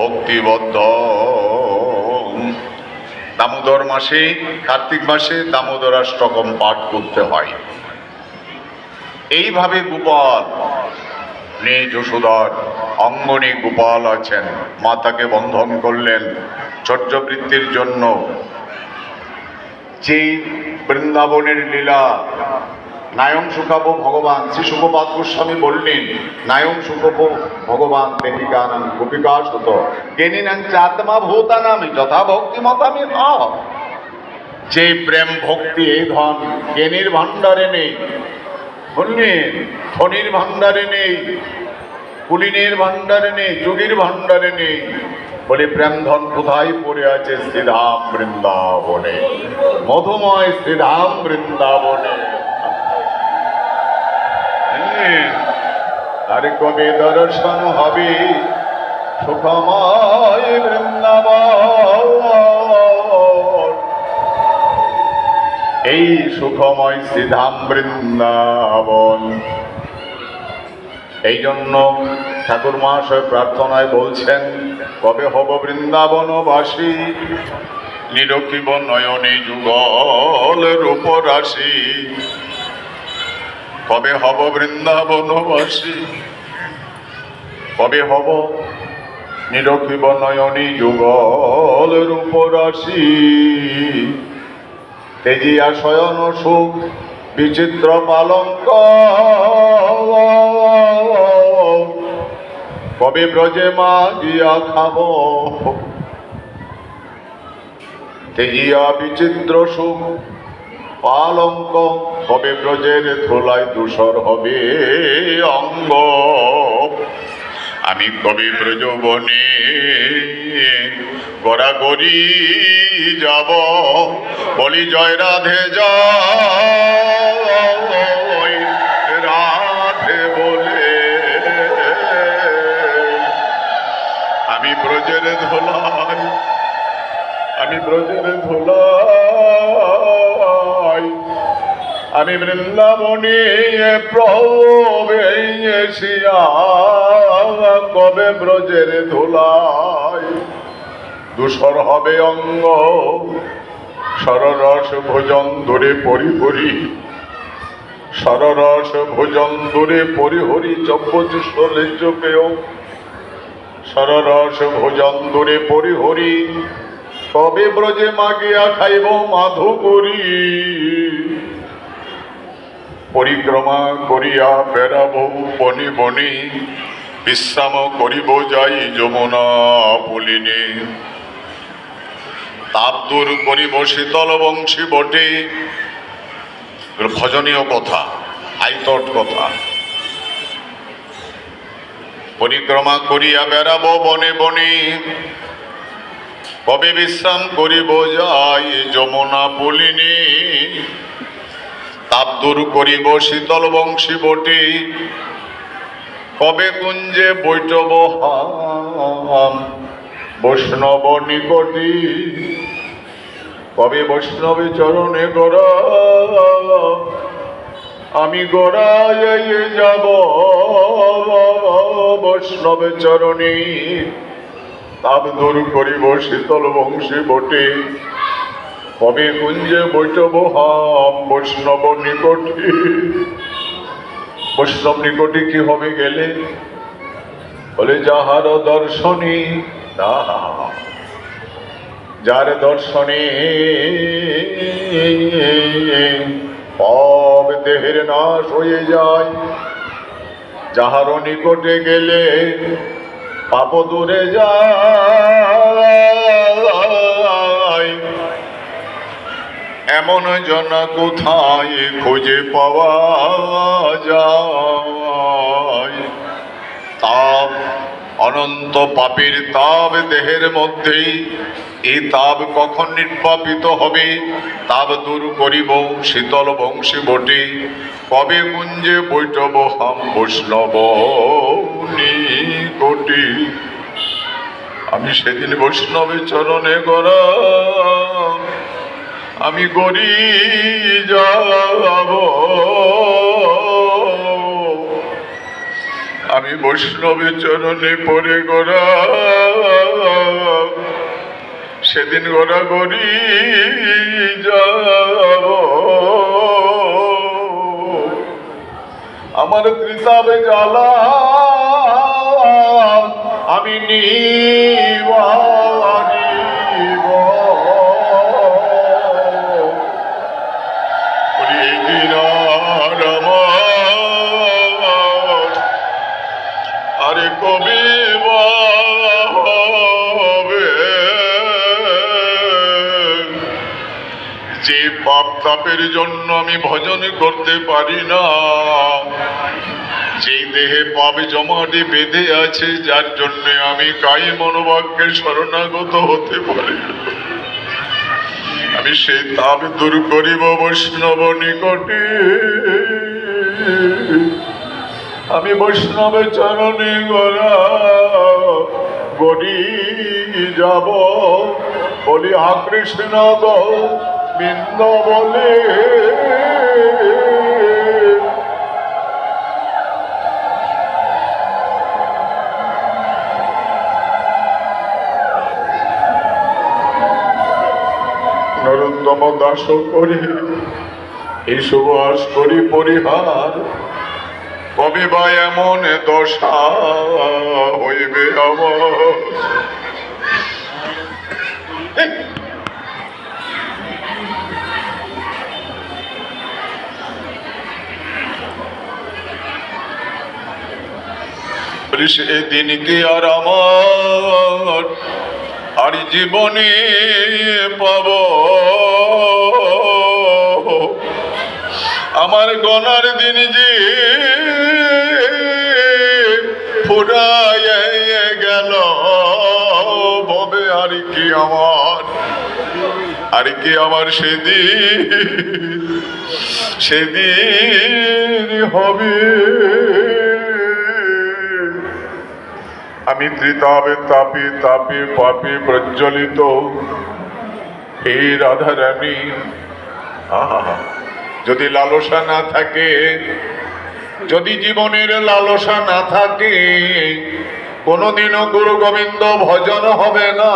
ভক্তিবদ্ধ। দামোদর মাসে, কার্তিক মাসে দামোদর দামোদরাষ্টকম পাঠ করতে হয়। এইভাবে গোপাল নেই যশোদর অঙ্গনে গোপাল আছেন। মাতাকে বন্ধন করলেন চর্যবৃত্তির জন্য। যে বৃন্দাবনের লীলা নায়ং সুখাব ভগবান শ্রী সুখপাত গোস্বামী বললেন, নায়ং সুখব ভগবান দেহিকানাং গোপিকা সুত কেনিনাং চাত্মা ভূতানামি যথা ভক্তি মতামি যে প্রেম ভক্তি এই ধন জ্ঞানীর ভাণ্ডারে নেই? বললেন ধনির ভাণ্ডারে নেই, কুলিনের ভাণ্ডারে নেই, যোগীর ভাণ্ডারে নেই। বলে, প্রেম ধন কোথায় পড়ে আছে শ্রীধাম বৃন্দাবনে? মধুময় শ্রীধাম বৃন্দাবনে। আর কবে দর্শন হবে। সুখময় বৃন্দাবন। এই সুখময় শ্রীধাম বৃন্দাবন। এই জন্য ঠাকুর মহাশয় প্রার্থনায় বলছেন, কবে হব বৃন্দাবনবাসী? নিরকিব নয়নে যুগল রূপরাশি। কবে হব বৃন্দাবনবাসী কবে হব নিরকিব নয়নী যুগল রূপরাশি? তেজিয়া শয়ন সুখ বিচিত্র পালঙ্ক। কবে ব্রজে মা গিয়া খাব? তেজিয়া বিচিত্র সুখ পালঙ্ক হবে ব্রজের ধোলায় দূষর হবে অঙ্গ। আমি কবি ব্রজবনে গড়াগড়ি যাব। বলি জয় রাধে, জয় আমি বৃন্দাবনে প্রবেশিয়া, কবে ব্রজের ধুলাই? দূষর হবে অঙ্গ, সররস ভোজন দূরে পরিহরি। সররস ভোজন দূরে পরিহরি চব্বচলে চোখেও। সররস ভোজন দূরে পরিহরি, কবে ব্রজে মাগিয়া খাইব মাধু করি পরিক্রমা করিয়া বেড়াব, বনি বনি। বিশ্রাম করিব যাই যমুনা পুলিনে। তাপ দূর করিব শীতল বংশী বটে। ভজনীয় কথা, আইতট কথা। পরিক্রমা করিয়া বেড়াব, বনে বনে। কবে বিশ্রাম করিব যাই যমুনা পুলিনী। তাপ দূর করিব শীতল বংশী বটে। কবে কুঞ্জে বৈঠব হাম? বৈষ্ণব নিকটি। কবে বৈষ্ণবে চরণে গড়া? আমি গড়াই যাব। বৈষ্ণবে চরণে। তাপ দূর করিব শীতল বংশী বটে। কবে কুঞ্জে বৈঠব হাম বৈষ্ণব নিকটে? বৈষ্ণব নিকটে কি হবে গেলে? বলে, যাহার দর্শনী তাহা যার দর্শনে পব দেহের নাশ হয়ে যায়। যাহার নিকটে গেলে পাপ দূরে যায়। এমন জন কোথায় খুঁজে পাওয়া যায়? তাপ, অনন্ত পাপের তাপ দেহের মধ্যেই। এই তাপ কখন নির্বাপিত হবে? তাপ দূর করিব, শীতল বংশী বটে। কবে কুঞ্জে বৈঠব হাম বৈষ্ণব কোটি আমি সেদিন বৈষ্ণবের চরণে গড়া আমি গড়ি যাব। আমি বৈষ্ণবের চরণে পড়ে গোড়া। সেদিন গড়াগড়ি যাব। আমার ত্রিতাবে জ্বালা। আমি নিবা কবি যে পাপ তাপের জন্য আমি ভজন করতে পারি না, যেই দেহে পাপ জমাটি বেঁধে আছে, যার জন্য আমি কাই মনোবাক্যে শরণাগত হতে পারি আমি সেই তাপ দূর করিব বৈষ্ণব নিকটে। আমি বৈষ্ণবের চরণে গোরা গড়ি যাব। বলি, হা কৃষ্ণ গো বলে। নরোত্তম দাস করি, এই সুবাস করি, পরিহার। কবে বা এমন দশা হইবে আমার। বলি সেদিন কি আর আমার? আর জীবনে পাব। আমার গনার দিন যে ফুরাইয়ে গেল। ভবে আর কি আমার? আর কি আমার সেদিন সেদিন হবে? আমি ত্রিতাবে তাপি তাপি পাপি প্রজ্বলিত। হে রাধারানী। যদি লালসা না থাকে যদি জীবনের লালসা না থাকে কোনোদিনও গুরু গোবিন্দ ভজন হবে না।